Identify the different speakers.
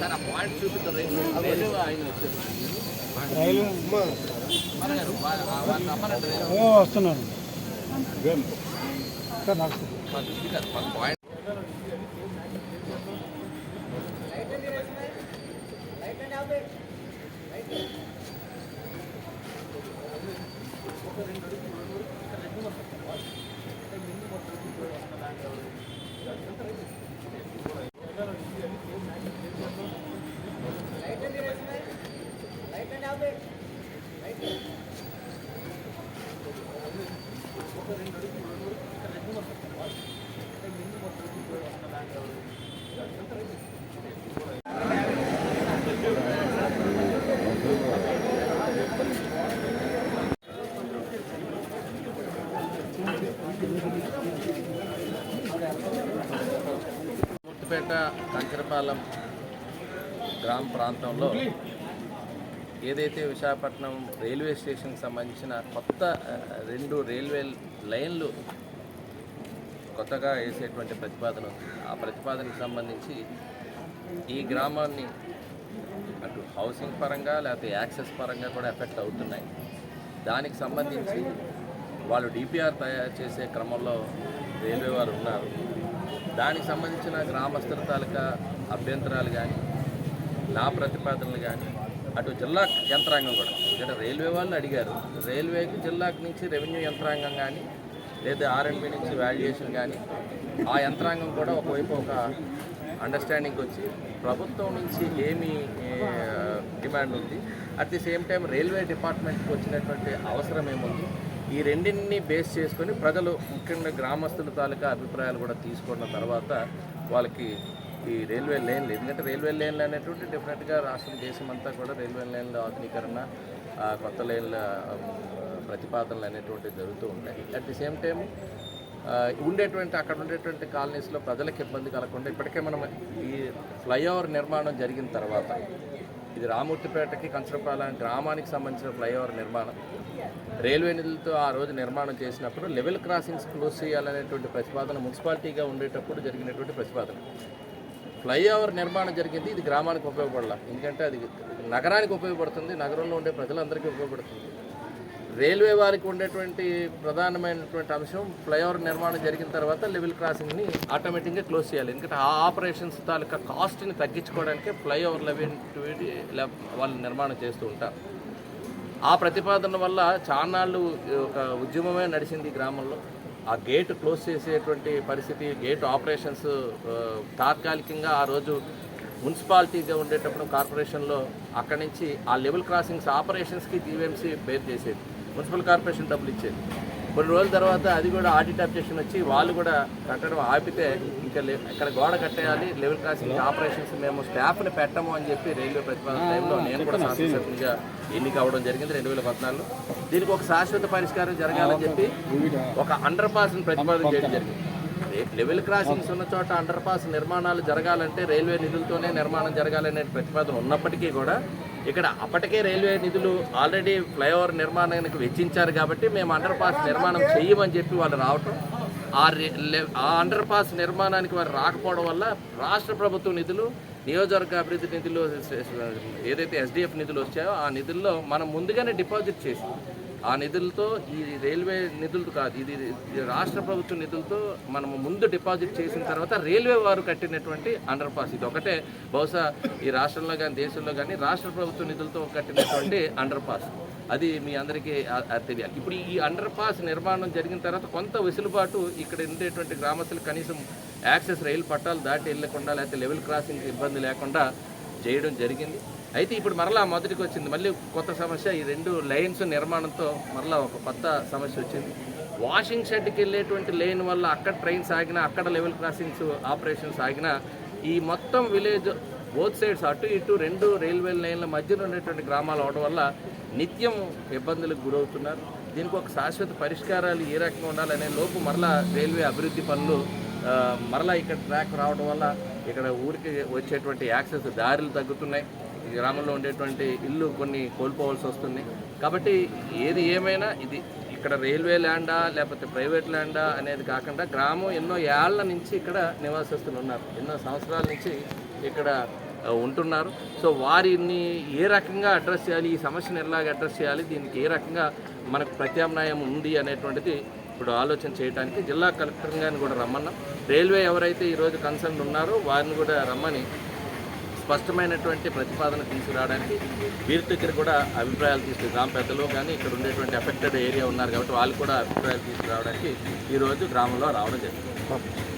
Speaker 1: Sir ఆ point చూపిస్తారు రైలు ఆయన వచ్చారు
Speaker 2: సార్ నాకు
Speaker 1: పాయింట్ ముర్తిపేట కంకరపాలెం గ్రామ ప్రాంతంలో ఏదైతే విశాఖపట్నం రైల్వే స్టేషన్కి సంబంధించిన కొత్త రెండు రైల్వే లైన్లు కొత్తగా వేసేటువంటి ప్రతిపాదన ఉంది. ఆ ప్రతిపాదనకు సంబంధించి ఈ గ్రామాన్ని అటు హౌసింగ్ పరంగా లేకపోతే యాక్సెస్ పరంగా కూడా ఎఫెక్ట్ అవుతున్నాయి. దానికి సంబంధించి వాళ్ళు డిపిఆర్ తయారు చేసే క్రమంలో రైల్వే వారు ఉన్నారు. దానికి సంబంధించిన గ్రామస్తుల తాలూకా అభ్యంతరాలు కానీ నా ప్రతిపాదనలు కానీ అటు జిల్లా యంత్రాంగం కూడా. ఇక్కడ రైల్వే వాళ్ళు అడిగారు. రైల్వేకి జిల్లాకు నుంచి రెవెన్యూ యంత్రాంగం కానీ లేదా ఆర్ఎండ్బి నుంచి వాల్యుయేషన్ కానీ ఆ యంత్రాంగం కూడా ఒకవైపు ఒక అండర్స్టాండింగ్ వచ్చి ప్రభుత్వం నుంచి ఏమి డిమాండ్ ఉంది. At the same time railway డిపార్ట్మెంట్కి వచ్చినటువంటి అవసరం ఏముంది? ఈ రెండింటిని బేస్ చేసుకొని ప్రజలు ముఖ్యంగా గ్రామస్తుల తాలూకా అభిప్రాయాలు కూడా తీసుకున్న తర్వాత వాళ్ళకి ఈ రైల్వే లైన్లు ఎందుకంటే రైల్వే లైన్లు అనేటువంటి డెఫినెట్గా రాష్ట్రం దేశం అంతా కూడా రైల్వే లైన్ల ఆధునీకరణ కొత్త లైన్ల ప్రతిపాదనలు అనేటువంటివి జరుగుతూ ఉంటాయి. అట్ ది సేమ్ టైం ఉండేటువంటి అక్కడ ఉండేటువంటి కాలనీస్లో ప్రజలకు ఇబ్బంది కలగకుండా ఇప్పటికే మనం ఈ ఫ్లైఓవర్ నిర్మాణం జరిగిన తర్వాత ఇది రామూర్తిపేటకి కంచరపాలెం గ్రామానికి సంబంధించిన ఫ్లైఓవర్ నిర్మాణం రైల్వే నిధులతో ఆ రోజు నిర్మాణం చేసినప్పుడు లెవెల్ క్రాసింగ్స్ క్లోజ్ చేయాలనేటువంటి ప్రతిపాదన మున్సిపాలిటీగా ఉండేటప్పుడు జరిగినటువంటి ప్రతిపాదన. ఫ్లైఓవర్ నిర్మాణం జరిగింది ఇది గ్రామానికి ఉపయోగపడాల. ఎందుకంటే అది నగరానికి ఉపయోగపడుతుంది నగరంలో ఉండే ప్రజలందరికీ ఉపయోగపడుతుంది. రైల్వే వారికి ఉండేటువంటి ప్రధానమైనటువంటి అంశం ఫ్లైఓవర్ నిర్మాణం జరిగిన తర్వాత లెవెల్ క్రాసింగ్ని ఆటోమేటిక్గా క్లోజ్ చేయాలి. ఎందుకంటే ఆ ఆపరేషన్స్ తాలూకా కాస్ట్ని తగ్గించుకోవడానికే ఫ్లైఓవర్ లెవెన్ వాళ్ళు నిర్మాణం చేస్తూ ఉంటారు. ఆ ప్రతిపాదన వల్ల చాన్నాళ్ళు ఒక ఉద్యమమే నడిచింది గ్రామంలో. ఆ గేట్ క్లోజ్ చేసేటువంటి పరిస్థితి గేట్ ఆపరేషన్స్ తాత్కాలికంగా ఆ రోజు మున్సిపాలిటీగా ఉండేటప్పుడు కార్పొరేషన్లో అక్కడి నుంచి ఆ లెవెల్ క్రాసింగ్స్ ఆపరేషన్స్కి జీవీఎంసీ బేర్ చేసేది. మున్సిపల్ కార్పొరేషన్ డబ్బులు ఇచ్చేది. కొన్ని రోజుల తర్వాత అది కూడా ఆడిట్ అబ్జెక్షన్ వచ్చి వాళ్ళు కూడా కట్టడం ఆపితే ఇంకా ఇక్కడ గోడ కట్టేయాలి లెవెల్ క్రాసింగ్ ఆపరేషన్స్ మేము స్టాఫ్ని పెట్టము అని చెప్పి రైల్వే ప్రతిపాదన టైంలో నేను కూడా శాసనసభ్యునిగా ఎన్నిక అవ్వడం జరిగింది రెండు వేల పద్నాలుగులో. దీనికి ఒక శాశ్వత పరిష్కారం జరగాలని చెప్పి ఒక అండర్ పాస్ని ప్రతిపాదన చేయడం జరిగింది. లెవెల్ క్రాసింగ్స్ ఉన్న చోట అండర్ పాస్ నిర్మాణాలు జరగాలంటే రైల్వే నిధులతోనే నిర్మాణం జరగాలనే ప్రతిపాదన ఉన్నప్పటికీ కూడా ఇక్కడ అప్పటికే రైల్వే నిధులు ఆల్రెడీ ఫ్లైఓవర్ నిర్మాణానికి వెచ్చించారు కాబట్టి మేము అండర్ పాస్ నిర్మాణం చెయ్యమని చెప్పి వాళ్ళు రావటం. ఆ ఆ అండర్ పాస్ నిర్మాణానికి వారు రాకపోవడం వల్ల రాష్ట్ర ప్రభుత్వ నిధులు నియోజకవర్గ అభివృద్ధి నిధులు ఏదైతే ఎస్డిఎఫ్ నిధులు వచ్చాయో ఆ నిధుల్లో మనం ముందుగానే డిపాజిట్ చేసి ఆ నిధులతో ఈ రైల్వే నిధులతో కాదు ఇది రాష్ట్ర ప్రభుత్వ నిధులతో మనము ముందు డిపాజిట్ చేసిన తర్వాత రైల్వే వారు కట్టినటువంటి అండర్ పాస్ ఇది ఒకటే. బహుశా ఈ రాష్ట్రంలో కానీ దేశంలో కానీ రాష్ట్ర ప్రభుత్వ నిధులతో కట్టినటువంటి అండర్ పాస్ అది మీ అందరికీ తెలియాలి. ఇప్పుడు ఈ అండర్ పాస్ నిర్మాణం జరిగిన తర్వాత కొంత వెసులుబాటు ఇక్కడ ఉండేటువంటి గ్రామస్తులు కనీసం యాక్సెస్ రైలు పట్టాలు దాటి వెళ్ళకుండా లేకపోతే లెవెల్ క్రాసింగ్ ఇబ్బంది లేకుండా చేయడం జరిగింది. అయితే ఇప్పుడు మరలా మొదటికి వచ్చింది మళ్ళీ కొత్త సమస్య. ఈ రెండు లైన్స్ నిర్మాణంతో మరలా ఒక కొత్త సమస్య వచ్చింది. వాషింగ్ షెడ్కి వెళ్ళేటువంటి లైన్ వల్ల అక్కడ ట్రైన్స్ ఆగినా అక్కడ లెవెల్ క్రాసింగ్స్ ఆపరేషన్స్ ఆగినా ఈ మొత్తం విలేజ్ బోత్ సైడ్స్ అటు ఇటు రెండు రైల్వే లైన్ల మధ్యలో ఉండేటువంటి గ్రామాలు అవడం వల్ల నిత్యం ఇబ్బందులకు గురవుతున్నారు. దీనికి ఒక శాశ్వత పరిష్కారాలు ఏ రకంగా ఉండాలనే లోపు మరలా రైల్వే అభివృద్ధి పనులు మరలా ఇక్కడ ట్రాక్ రావడం వల్ల ఇక్కడ ఊరికి వచ్చేటువంటి యాక్సెస్ దారులు తగ్గుతున్నాయి. గ్రామంలో ఉండేటువంటి ఇల్లు కొన్ని కోల్పోవాల్సి వస్తుంది. కాబట్టి ఏది ఏమైనా ఇది ఇక్కడ రైల్వే ల్యాండా లేకపోతే ప్రైవేట్ ల్యాండా అనేది కాకుండా గ్రామం ఎన్నో ఏళ్ళ నుంచి ఇక్కడ నివాసిస్తులు ఉన్నారు. ఎన్నో సంవత్సరాల నుంచి ఇక్కడ ఉంటున్నారు. సో వారిని ఏ రకంగా అడ్రస్ చేయాలి ఈ సమస్యను ఎలాగ అడ్రస్ చేయాలి దీనికి ఏ రకంగా మనకు ప్రత్యామ్నాయం ఉంది అనేటువంటిది ఇప్పుడు ఆలోచన చేయడానికి జిల్లా కలెక్టర్ గారిని కూడా రమ్మన్నాం. రైల్వే ఎవరైతే ఈరోజు కన్సర్న్ ఉన్నారో వారిని కూడా రమ్మని స్పష్టమైనటువంటి ప్రతిపాదన తీసుకురావడానికి వీరి దగ్గర కూడా అభిప్రాయాలు తీసుకు గ్రామ పెద్దలు కానీ ఇక్కడ ఉండేటువంటి ఎఫెక్టెడ్ ఏరియా ఉన్నారు కాబట్టి వాళ్ళు కూడా అభిప్రాయాలు తీసుకురావడానికి ఈరోజు గ్రామంలో రావడం జరిగింది.